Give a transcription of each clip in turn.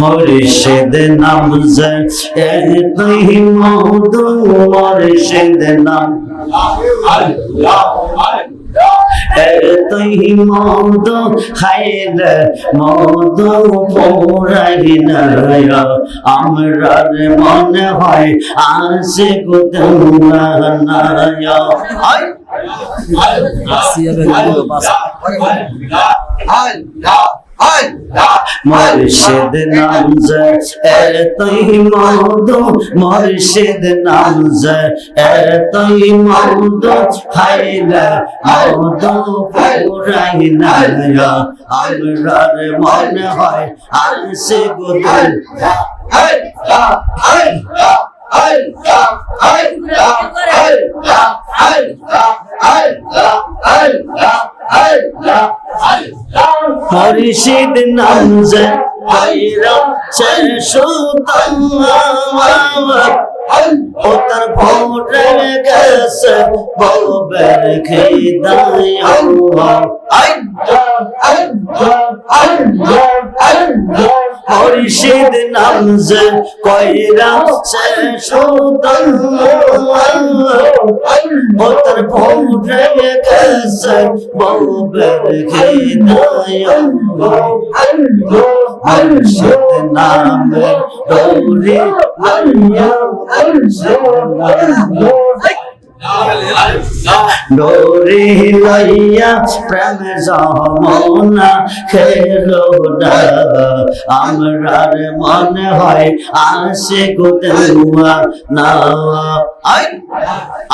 মুর্শিদ নাম যে তুই মধু মুর্শিদ নাম তুই মধু খাইল মধু পুরাই আমরার মনে হয় আসে বাসা মুর্শিদ নাম যে তুই মধু মুর্শিদ নাম যে তুই মধু খাইল মধু পুরাই আমরার মনে হয় আসে গুদল মুর্শিদ নাম যে ও তার ভোরে গেছে ববের খিদায় আই মুর্শিদ নাম যে কইরা শেষ ও তার ভোরে গেছে ববের খিদায় মুর্শিদ নাম দৌড়ে আল্লাহ ডোরে লইয়া প্রেম খেলো আমরার মনে হয় আসে গোদেওয়া না আই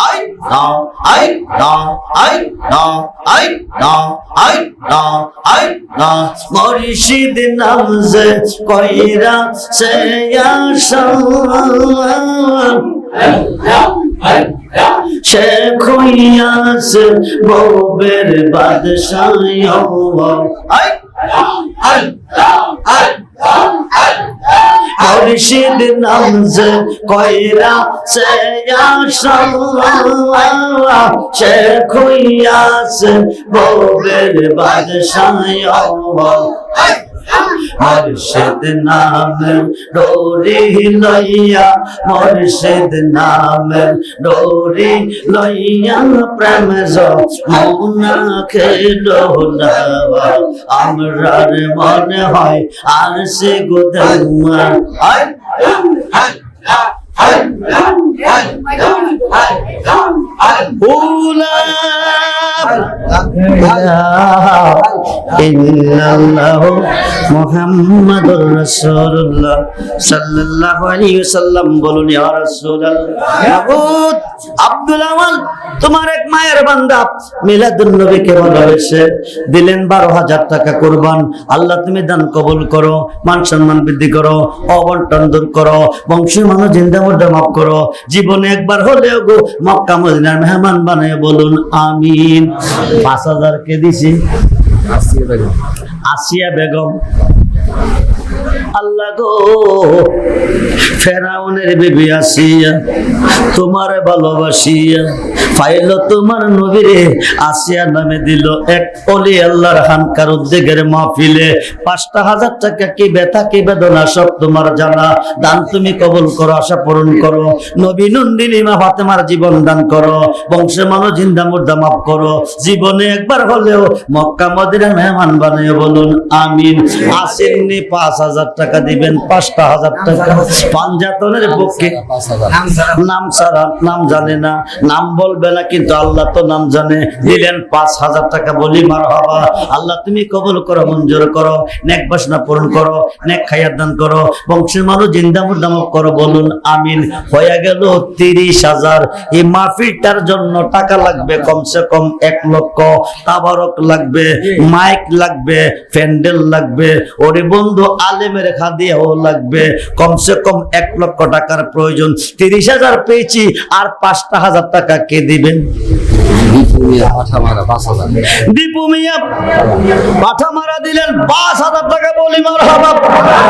আই না আই না আই না আই না আই না আই না মরিশিদ নামজে কইরা সে আশা শেখ হইয়াস ববের বাদশাহ আই মুর্শিদ নামজ কইরা সে আশাল্লাহ শেখ হইয়াস ববের বাদশাহ মুর্শিদ নাম ডোরি লইয়া মুর্শিদ নাম ডোরি লইয়া প্রেম যমুনা খেলো আমরার মনে হয় আর সে গোদমা আয় ইল্লাল্লাহু তোমার এক মায়ের বান্দা দিলেন বারো হাজার টাকা কোরবান। আল্লাহ, তুমি দান কবুল করো, মান সম্মান বৃদ্ধি করো, অবন্টন দূর করো বংশীয় মানুষ জিন্দা মধ্যে মাফ করো। জীবনে একবার হলেও গো মক্কা মদিনার মেহমান বানায় বলুন আমিন। পাঁচ হাজার কে দিছি। আসিয়া বেগম। আসিয়া বেগম। আল্লাহ গো, ফেরাউনের বিবি আসিয়া, তোমার ভালোবাসিয়া, পাইল তোমার নবীরে আসিয়া নামে দিল এক অলি আল্লাহর হানকার উদ্যোগের মাহফিলে। পাঁচটা হাজার টাকা কি ব্যথা, কি বেদনা সব তোমার জানা। দান তুমি কবল করো, আশা পূরণ করো। নবী নন্দিনী মা ফাতেমার জীবন দান করো। বংশে মানো জিন্দা মুর্দা মাফ করো। জীবনে একবার হলেও মক্কা মদিনা মেহমান বানিয়ে বলুন, আমিন। আসেননি পাঁচ হাজার টাকা। দিবেন, পাঁচটা হাজার টাকা। পাঞ্জাতনের পক্ষে নাম ছাড়া, নাম জানে না। নাম বলবে না, কিন্তু আল্লাহ তো নাম জানে। দিলেন পাঁচ হাজার টাকা বলি মার হবা আল্লাহ, তুমি কবল করো, মঞ্জুর করো, নেক বাসনা পূরণ করো, নেক খাইয়ার দান করো। বংশের মানুষ জিন্দা মুর্দাম করো, বলুন আমিন। হয়ে গেল তিরিশ হাজার। এই মাহফিলটার জন্য টাকা লাগবে কমসে কম এক লক্ষ। তাবারক লাগবে, মাইক লাগবে, প্যান্ডেল লাগবে। ওরে বন্ধু, আলেমের খাদিয়াও লাগবে। কমসে কম এক লক্ষ টাকার প্রয়োজন। তিরিশ হাজার পেয়েছি আর পাঁচটা হাজার টাকা কে দিবেন? বিপুলিয়া মাথা মারা পাঁচ হাজার। দীপু মিয়া মাথা মারা দিলেন পাঁচ হাজার টাকা বলি মার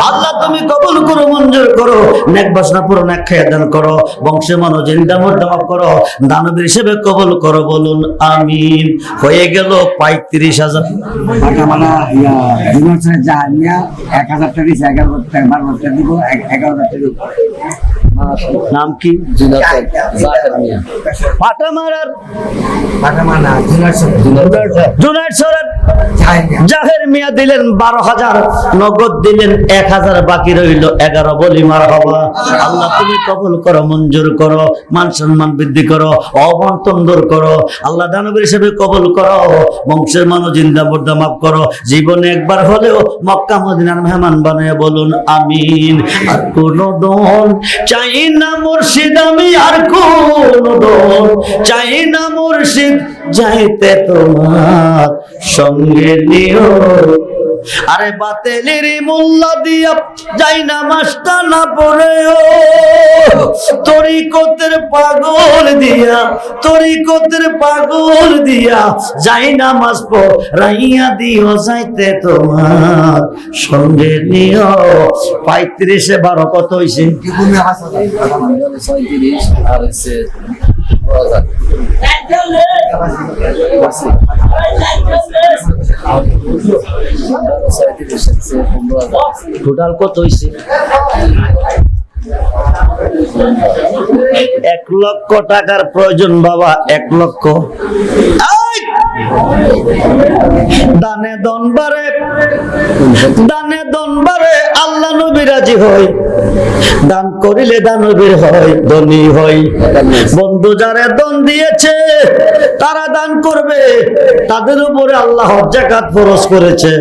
আল্লাহ তুমি কবুল করো মঞ্জুর করো। নেক বাসনা পুরো নেক দান করো। বংশে মানো জিন্দা মোর্দামাপ করো। দানবীর হিসেবে কবল করো বলুন আমিন। হয়ে গেল পঁয়ত্রিশ হাজার। এক হাজার টাকা এগারো হাজার টাকা বারো হাজার দিব এগারো হাজার নাম কি? পাটা মারার জুনাইদ জাহের মিয়া দিলেন বারো হাজার নগদ দিলেন এক হাজার বাকি রইল এগারো বলি মার হবা আল্লাহ তুমি কবুল করো মঞ্জুর করো মান সম্মান বৃদ্ধি করো অবন্তন দূর করো। আল্লাহ দানবীর হিসেবে কবল করো। বংশের মানো জিন্দা মুর্দা মাফ করো। জীবনে একবার হলেও মক্কা মদিনার মেহমান বানিয়ে বলুন আমিন। আর কোন দন চাই না মুর্শিদ আমি আর কোন চাই না মুর্শিদ যাইতে তোমার সঙ্গে নিও আরে বাতেলের মোল্লা দিয়া যাই না মাস্টা না পড়েও তরিকতের পাগল দিয়া তরিকতের পাগল দিয়া যাই না মাস রাইয়া দিও যাইতে তোমার। সঙ্গে নিও। পঁয়ত্রিশে বারো কত হইছে? টোটাল কত হয়েছে এক লক্ষ টাকার প্রয়োজন বাবা এক লক্ষ! দানে দনবারে দানে দনবারে আল্লাহ নবী রাজি দান করিলে দানবীর হয়, ধনী হয় বন্ধু যারা দিয়েছে, তারা দান করবে। তাদের উপরে আল্লাহ ফরজ করেছে।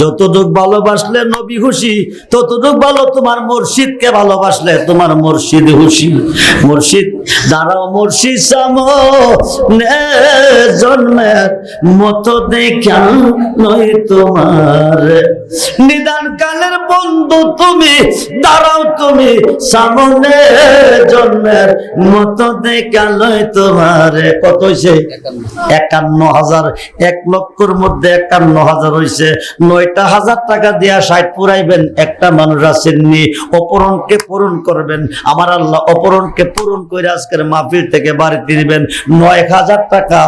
যতটুক ভালোবাসলে নবী খুশি, ততটুক ভালো তোমার মুর্শিদকে ভালোবাসলে তোমার মুর্শিদ খুশি। মুর্শিদ, দাঁড়াও মুর্শিদ সাম জন্মের মতো দেখান নয় তোমার। নিদান কালের বন্ধু তুমি দাঁড়াও তুমি সামনে। জন্মের মতো দেখালয় তোমার। কত হয়েছে একান্ন হাজার। এক লক্ষর মধ্যে একান্ন হাজার হয়েছে নয়টা হাজার টাকা দিয়া ষাট পুরাইবেন, একটা মানুষ আসেননি। অপরণকে পূরণ করবেন। আমার আল্লাহ অপরণকে পূরণ করে আজকের মাহফিল থেকে বাড়িতে দিবেন নয় হাজার টাকা।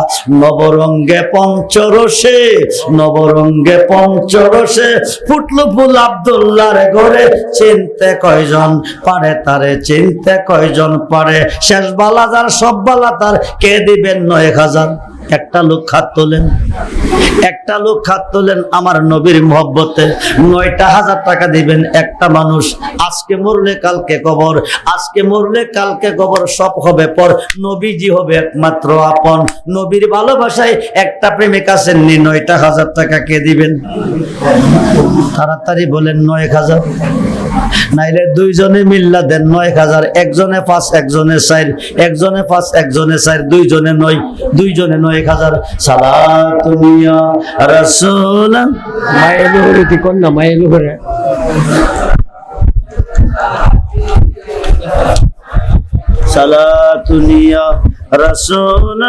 নবরঙ্গে পঞ্চরসে নবরঙ্গে পঞ্চরসে ফুটলো ফুল আবদুল্লাহর ঘরে। চিনতে কয়জন পারে তারে? চিনতে কয়জন পারে। শেষ বালা যার, সব বালা তার। কে দিবেন নয় হাজার? একটা লোক খাত তোলেন। একটা লোক খাত তোলেন আমার নবীর মহব্বতে। নয়টা হাজার টাকা দিবেন একটা মানুষ। আজকে মরলে কালকে কবর। আজকে মরলে কালকে কবর। সব হবে পর। নবীজি হবে একমাত্র আপন। নবীর ভালোবাসায় একটা প্রেমিক আসেননি। নয়টা হাজার টাকা কে দিবেন? তাড়াতাড়ি বলেন নয় হাজার। নাইলে দুইজনে মিল্লা দেন নয় হাজার। একজনে পাঁচ একজনে চার। একজনে পাঁচ একজনে চার দুইজনে নয় দুইজনে নয় হাজার। সালা তুমিয়া রসুল মায়ের লোহরে কোন না মায়ের লোহরে। সালা তুনিয়া রসুল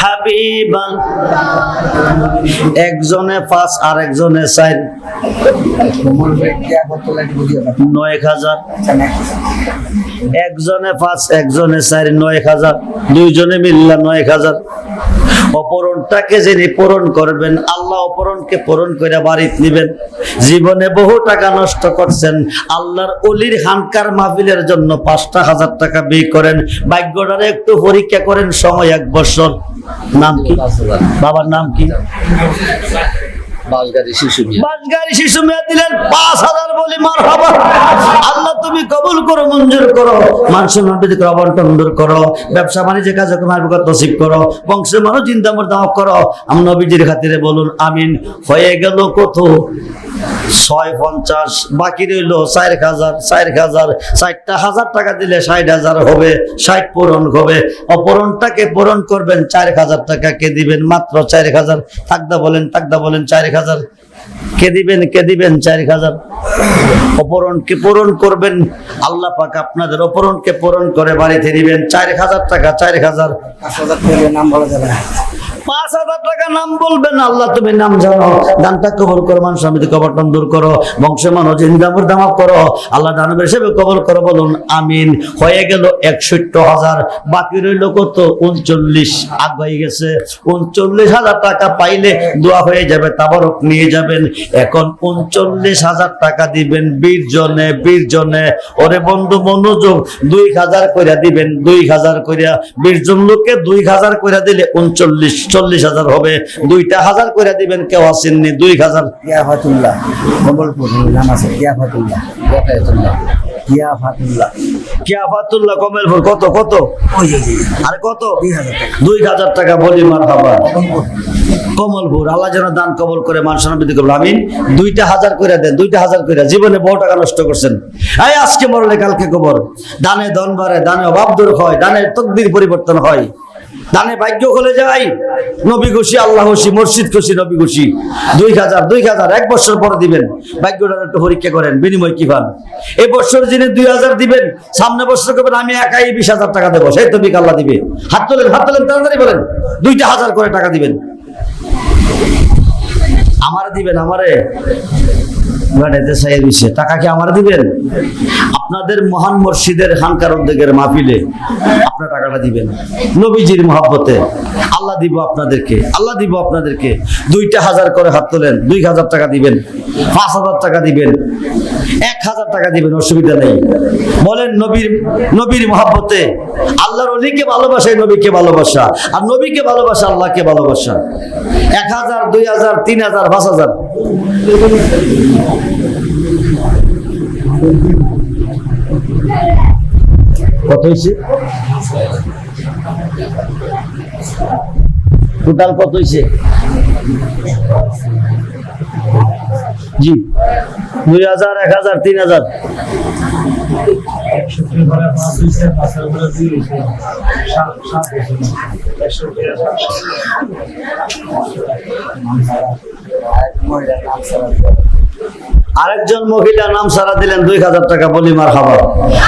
হাবিবান। একজনে পাঁচ আর একজনে চার। নয় হাজার। একজনে পাঁচ, একজনে চার, নয় হাজার। দুইজনে মিললা, নয় হাজার। অপরণটাকে যিনি পূরণ করবেন, আল্লাহ অপরণকে পূরণ করে বাড়িতে নিবেন জীবনে বহু টাকা নষ্ট করছেন। আল্লাহর অলির হানকার মাহফিলের জন্য পাঁচটা হাজার টাকা ব্যয় করেন। ভাগ্যটারে একটু পরীক্ষা করেন, সময় এক বছর। নাম কি? বাবার নাম কি? বাসগাড়ি শিশু মিয়া। দিলেন পাঁচ হাজার বলি মার আল্লাহ, তুমি কবুল করো, মঞ্জুর করো। মান অবন্টন দূর করো। ব্যবসা বাণিজ্য করো। বংশের মানুষ চিন্তা করো। আমি নবীজির খাতিরে বলুন, আমিন। হয়ে গেল কত? ছয় পঞ্চাশ। বাকি রইল চার হাজার চার হাজার। হাজার টাকা দিলে ষাট হাজার হবে, ষাট পূরণ হবে। অপূরণটাকে পূরণ করবেন, চার হাজার টাকা কে দিবেন, মাত্র চার হাজার। তাকদা বলেন তাকদা বলেন, চার হাজার কে দিবেন কে দিবেন চার হাজার অপরণকে পূরণ করবেন, আল্লাহ পাক আপনাদের অপরণকে পূরণ করে বাড়িতে দিবেন। চার হাজার টাকা চার হাজার হাজার নাম বলা যাবে পাঁচ হাজার টাকা নাম বলবেন আল্লাহ তুমি নাম জানো। দানটা কবর করো, মানুষ আমি কবরটন দূর করো বংশ মানুষ ইন্দামুর দামা করো। আল্লাহ দানবের হিসেবে কবর করো, বলুন, আমিন। হয়ে গেল একষট্টি হাজার, বাকি রইল কত? উনচল্লিশ আগ হয়ে গেছে। উনচল্লিশ হাজার টাকা পাইলে দোয়া হয়ে যাবে, তাবারক নিয়ে যাবেন। এখন উনচল্লিশ হাজার টাকা দিবেন বীর জনে বীর জনে ওরে বন্ধু, মনোযোগ, দুই হাজার কইরা দিবেন, দুই হাজার কইরা। বীর জন লোককে দুই হাজার কইরা দিলে উনচল্লিশ চল্লিশ হাজার হবে দুইটা হাজার কইরা দিবেন কেউ আসেননি দুই হাজার। কমলপুর নাম আছে কিয়াফাতুল্লাহ কত কত? আর দুই হাজার টাকা। বলি মার কমলপুর আল্লাহ যেন দান কবল করে করব দুইটা হাজার করে দেন দুইটা হাজার করে জীবনে বহু টাকা নষ্ট করছেন। এই আজকে মরলে কালকে কবর। দানে ধন বাড়ে দানে অভাব দূর হয় দানে তকদির পরিবর্তন হয়। দানে ভাগ্য খুলে যায় নবী খুশি, আল্লাহ খুশি মসজিদ খুশি, নবী খুশি। দুই হাজার দুই হাজার, এক বছর পরে দিবেন। ভাগ্যটা একটু পরীক্ষা করেন, বিনিময় কি পান? এই বছর যিনি দুই হাজার দিবেন, সামনে বছর করবেন আমি একাই বিশ হাজার টাকা দেবো। সেই তো আল্লাহ দিবে। হাত তোলেন হাত তোলেন, তাড়াতাড়ি বলেন। দুইটা হাজার করে টাকা দিবেন। আমারে দিবেন, আমারে? গাড়িতে সাইয়ে দিচ্ছে টাকা কি আমারে দিবেন? আপনাদের মহান মসজিদের হানকার উদ্যোগের মাহফিলে আপনার টাকাটা দিবেন। নবীজির মহাব্বতে আল্লাহ দিব আপনাদেরকে, আল্লাহ দিব আপনাদেরকে। দুইটা হাজার করে হাত তোলেন, দুই হাজার টাকা দিবেন, পাঁচ হাজার টাকা দিবেন, এক হাজার টাকা দিবেন, অসুবিধা নেই। বলেন নবীর নবীর মহাব্বতে আল্লাহর অলিকে ভালোবাসা নবীকে ভালোবাসা। আর নবীকে ভালোবাসা, আল্লাহকে ভালোবাসা। এক হাজার, দুই হাজার, তিন হাজার, পাঁচ হাজার। কত টোটাল কত হয়েছে? জি দুই হাজার এক হাজার তিন হাজার। মহিলার নাম সারা আরেকজন মহিলা নাম সারা দিলেন দুই হাজার টাকা বলি মার খাবার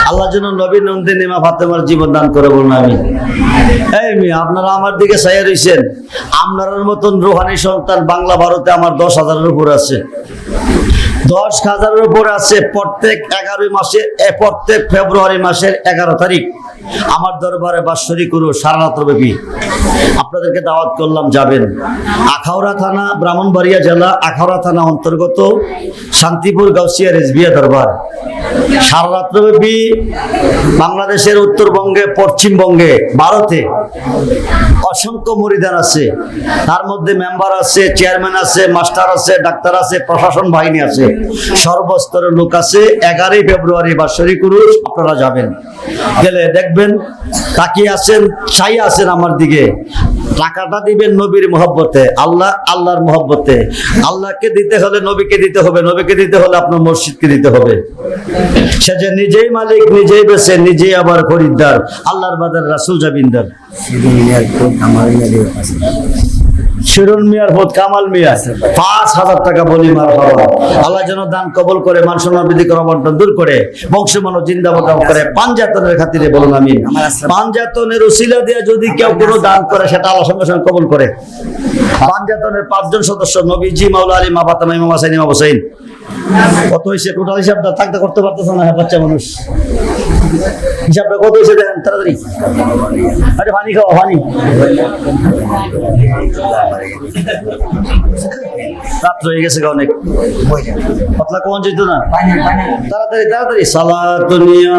আল্লাহ যেন নবী নন্দিনী মা ফাতেমার জীবন দান করে বলুন আমি এই মেয়ে, আপনারা আমার দিকে চাইয়া রয়েছেন আপনার মতন রোহানি সন্তান বাংলা ভারতে আমার দশ হাজারের উপর আছে। দশ হাজারের উপর আছে প্রত্যেক এগারোই মাসে প্রত্যেক ফেব্রুয়ারি মাসের এগারো তারিখ। আমার দরবারে বাৎসরিক করু সারা রাত্র ব্যাপী আপনাদেরকে দাওয়াত করলাম, যাবেন। আখাউড়া থানা, ব্রাহ্মণবাড়িয়া জেলা, আখাউড়া থানা অন্তর্গত শান্তিপুর গাউসিয়া রেজবিয়া দরবার। সারা রাত্রব্যাপী বাংলাদেশের উত্তরবঙ্গে, পশ্চিমবঙ্গে, ভারতে অসংখ্য মরিদান আছে। তার মধ্যে মেম্বার আছে, চেয়ারম্যান আছে, মাস্টার আছে, ডাক্তার আছে, প্রশাসন বাহিনী আছে। সর্বস্তরের লোক আছে। এগারোই ফেব্রুয়ারি বাৎসরিক উরুস আপনারা যাবেন। গেলে দেখবেন তাকিয়ে আছেন চাই আছেন আমার দিকে। টাকাটা দিবেন নবীর মহব্বতে, আল্লাহ, আল্লাহর মহব্বতে। আল্লাহকে দিতে হলে নবীকে দিতে হবে, নবীকে দিতে হলে আপনার মসজিদকে দিতে হবে। সে যে নিজেই মালিক, নিজেই বেছে নিজেই আবার খরিদ্দার। আল্লাহর বাজার রাসুল জাবিন্দার শিরুন মিয়ার ভোট কামাল মিয়া। পাঁচ হাজার টাকা বলি মার বাবা। আল্লাহ যেন দান কবল করে মানুষ নবীদি করে বন্টন দূর করে বংশ মানব জিন্দাবাদ করে পাঞ্জাতনের খাতিরে বলুন আমি পাঞ্জাতনের উসিলা দিয়ে যদি কেউ কোনো দান করে সেটা আল্লাহ সঙ্গে সঙ্গে কবল করে। পাঞ্জাতনের পাঁচজন সদস্য নবীজি মাওলা আলী মা বাতামা ইমাম হাসাইন ইমাম হোসেন কত হয়েছে টোটাল হিসাবটা থাকতে করতে পারতেছে না হ্যাঁ, বাচ্চা মানুষ। হিসাবটা কত হয়েছে দেখেন, তাড়াতাড়ি। আরে পানি খাওয়া পানি। রাত্র হয়ে গেছে অনেক। পাতলা কমন যেত না। তাড়াতাড়ি তাড়াতাড়ি। সালাতুনিয়া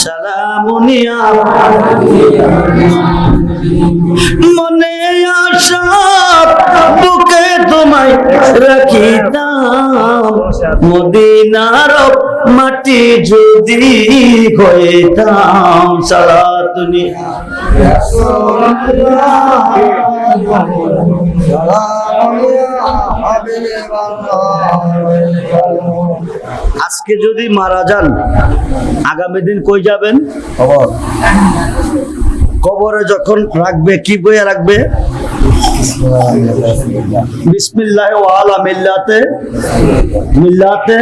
সালামুনিয়া মনে আশা তোমায় রাখিতাম। মদিনার মাটি যদি হইতাম সালাতুনিয়া আজকে যদি মারা যান, আগামী দিন কই যাবেন? কবরে যখন রাখবে, কি বইয়ে রাখবে? ওয়ালা মিল্লাতে মিল্লাতে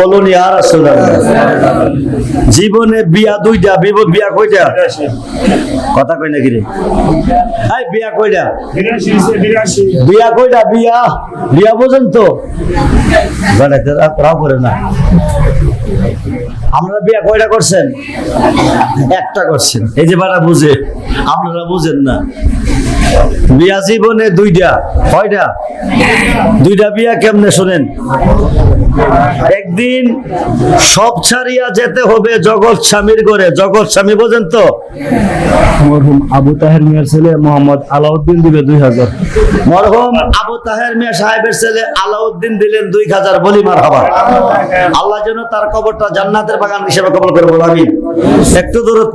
বলুন জীবনে বিয়া দুইটা বিয়া কয়টা? কথা কই নাকি রে? এই বিয়া বিরাশি বিয়া কয়টা? বিয়া বিয়া বোঝেন তো করে না। আপনারা বিয়া কয়টা করছেন? একটা করছেন। এই যে বাড়া বুঝে আপনারা বুঝেন না। বিয়া জীবনে দুইটা কয়টা? দুইটা বিয়া কেমনে শোনেন? একদিন সব ছাড়িয়া যেতে হবে জগৎ স্বামীর করে জগৎ স্বামী বোঝেন তো? মরহুম আবু তাহের মিয়ার ছেলে মোহাম্মদ আলাউদ্দিন দিবে দুই হাজার। মরহুম আবু তাহের মিয়া সাহেবের ছেলে আলাউদ্দিন দিলেন দুই হাজার বলি মার আল্লাহ যেন তার কবরটা জান্নাতের বাগান হিসেবে কবল করে বলো আমি একটু দূরত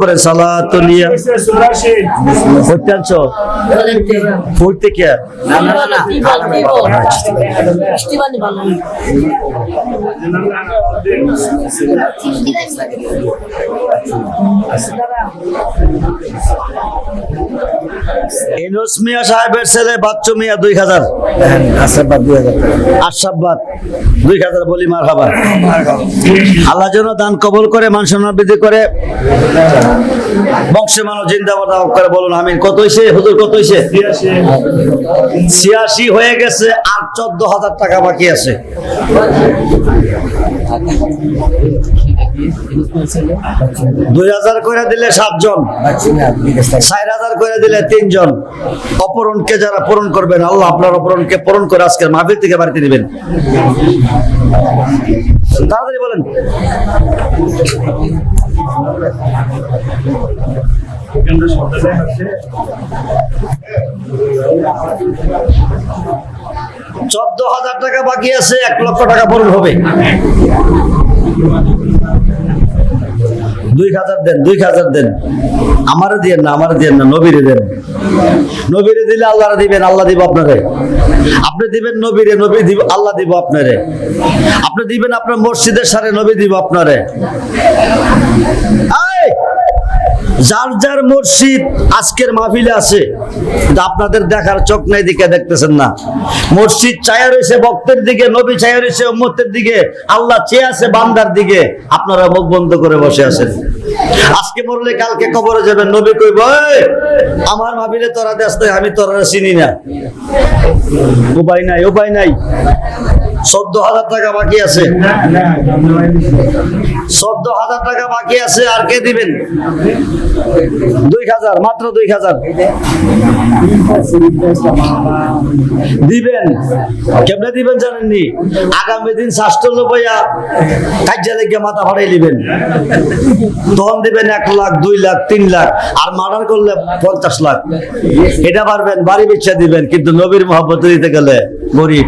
চুরাশি অত্যাংশ পড়তে কে? সাহেবের ছেলে, বাচ্চু মিয়া, দুই হাজার। আশীর্বাদ দুই হাজার আশাবাদ দুই হাজার বলি মার হবা আল্লাহ যেন দান কবল করে মান সম্মান বৃদ্ধি করে বংশে মানুষ জিন্দাবাদ করে বলুন আমিন। কত হয়েছে হুজুর কত হয়েছে ছিয়াশি। হয়ে গেছে আর চোদ্দ হাজার টাকা বাকি আছে। দুই হাজার করে দিলে সাতজন চার হাজার করে দিলে তিনজন। অপরণকে যারা পূরণ করবেন আল্লাহ আপনার অপরণকে পূরণ করে আজকের মাহফিল থেকে বাড়িতে দিবেন। তাড়াতাড়ি বলেন। চোদ্দ হাজার টাকা বাকি আছে এক লক্ষ টাকা পূরণ হবে। দুই হাজার দেন, দুই হাজার দেন। আমার দিয়েন না, আমার দিয়েন না, নবীরে দেন। নবীরে দিলে আল্লাহ দিবেন, আল্লাহ দিব আপনারে। আপনি দিবেন নবীরে, নবী দিব, আল্লাহ দিব আপনারে। আপনি দিবেন আপনার মসজিদের সারে, নবী দিব আপনারে! যার যার মসজিদ আজকের মাহফিলে আছে আপনাদের দেখার চোখ নাই দিকে দেখতেছেন না। মসজিদ চায়া রয়েছে ভক্তের দিকে নবী চায়া রয়েছে উম্মতের দিকে আল্লাহ চেয়ে আছে বান্দার দিকে আপনারা মুখ বন্ধ করে বসে আছেন। আজকে মরলে কালকে কবরে যাবেন নবী কইব "এই, আমার মাহফিলে তোরা দেশ আমি তোরা চিনি না। উপায় নাই উপায় নাই। চোদ্দ হাজার টাকা বাকি আছে। চোদ্দ হাজার টাকা বাকি আছে, আর কে দিবেন? দুই হাজার মাত্র দুই হাজার দিবেন। কেমনে দিবেন জানেননি? আগামী দিন লোপাইয়া কাজে লেগে মাথা ফাড়াই দিবেন। তখন দিবেন এক লাখ, দুই লাখ, তিন লাখ, আর মার্ডার করলে পঞ্চাশ লাখ। এটা পারবেন, বাড়ি বিচ্ছা দিবেন, কিন্তু নবীর মহব্বত দিতে গেলে গরিব।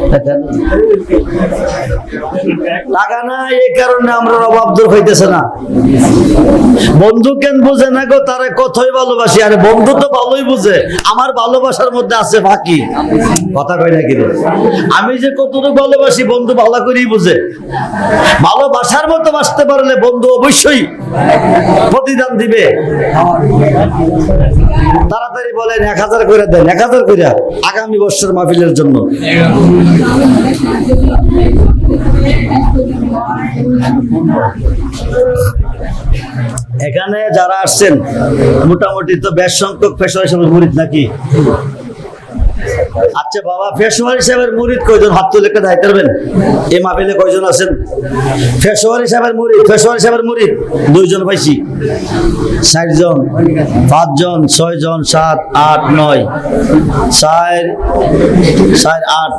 টাকা না এই কারণে আমরা অভাব দূর হইতেছে না। বন্ধু কেন বুঝে না গো, তারে কতই ভালোবাসি? আরে বন্ধু তো ভালোই বুঝে, আমার ভালোবাসার মধ্যে আছে বাকি কথা কয় নাকি রে আমি যে কতটুকু ভালোবাসি, বন্ধু ভালো করেই বুঝে। ভালোবাসার মতো বাঁচতে পারলে বন্ধু অবশ্যই প্রতিদান দিবে। তাড়াতাড়ি বলেন, এক হাজার করে দেন, এক হাজার করে আগামী বছর মাহফিলের জন্য। এখানে যারা আসছেন মোটামুটি তো বেশ সংখ্যক পেশা হিসেবে নাকি? আচ্ছা বাবা পেশোয়ার হিসাবের মুরিদ কয়জন? হাত তুলে একটা দায়িত্ব করবেন। এই মাহফিলে কয়জন আছেন? পেশোয়ার হিসাবের মুরিদ পেশোয়ার হিসাবের মুরিদ দুইজন পাইছি। ষাটজন পাঁচজন, ছয়জন, সাত, আট, নয়। চার চার, আট।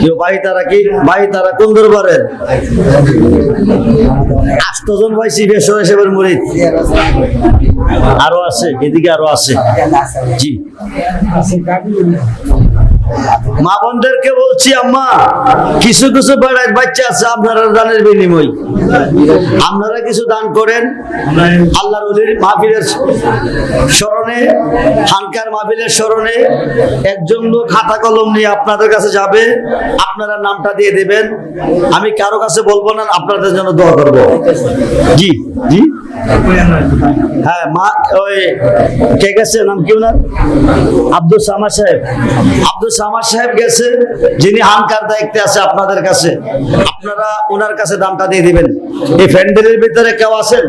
কেউ ভাই, তারা কি? ভাই, তারা কোন দরবারের আটজন পাইছি পেশোয়ার হিসাবের মুরিদ আরও আছে, এদিকে আরও আছে। জি। মা বোনদেরকে বলছি, আম্মা, কিছু কিছু বাচ্চা আছে, আপনারা দানের বিনিময়। আপনারা কিছু দান করেন। আল্লাহর অলির মাহফিলের স্মরণে, হানকার মাহফিলের স্মরণে একজন লোক খাতা কলম নিয়ে আপনাদের কাছে যাবে, আপনারা নামটা দিয়ে দেবেন। আমি কারও কাছে বলব না, আপনাদের জন্য দোয়া করব। জি। জি? হ্যাঁ মা ওই কে গেছে? নাম কি ওনার? আব্দুল সামার সাহেব। আব্দুল সামার সাহেব গেছে যিনি হানকার দায়িত্বে আছে আপনাদের কাছে। আপনারা ওনার কাছে দামটা দিয়ে দিবেন। এই ফ্যান্ডেলের ভিতরে কেউ আছেন?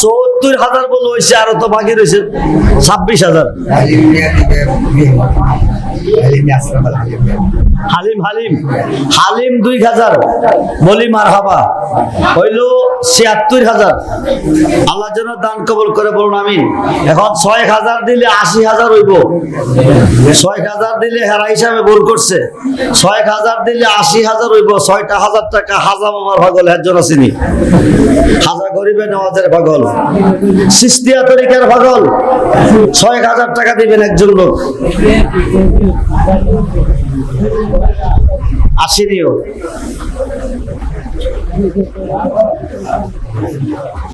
সত্তর হাজার বলে হয়েছে আরও তো বাকি রয়েছে ছাব্বিশ হাজার। হালিম হালিম। হালিম দুই হাজার। বলি মার হাবা হইল ছিয়াত্তর হাজার। আল্লাহ যেন দান কবল করে বলুন আমি এখন ছয় হাজার দিলে আশি হাজার হইব। ছয় হাজার দিলে হেরা হিসাবে ভুল করছে। ছয় হাজার দিলে আশি হাজার হইব। ছয়টা হাজার টাকা হাজার মামার ভাগল হের জন্য চিনি। হাজার গরিবে নেওয়াজের ভাগল সিস্তিয়া তরিকার ভাগল ছয় হাজার টাকা দিবেন একজন লোক। আসেনিও।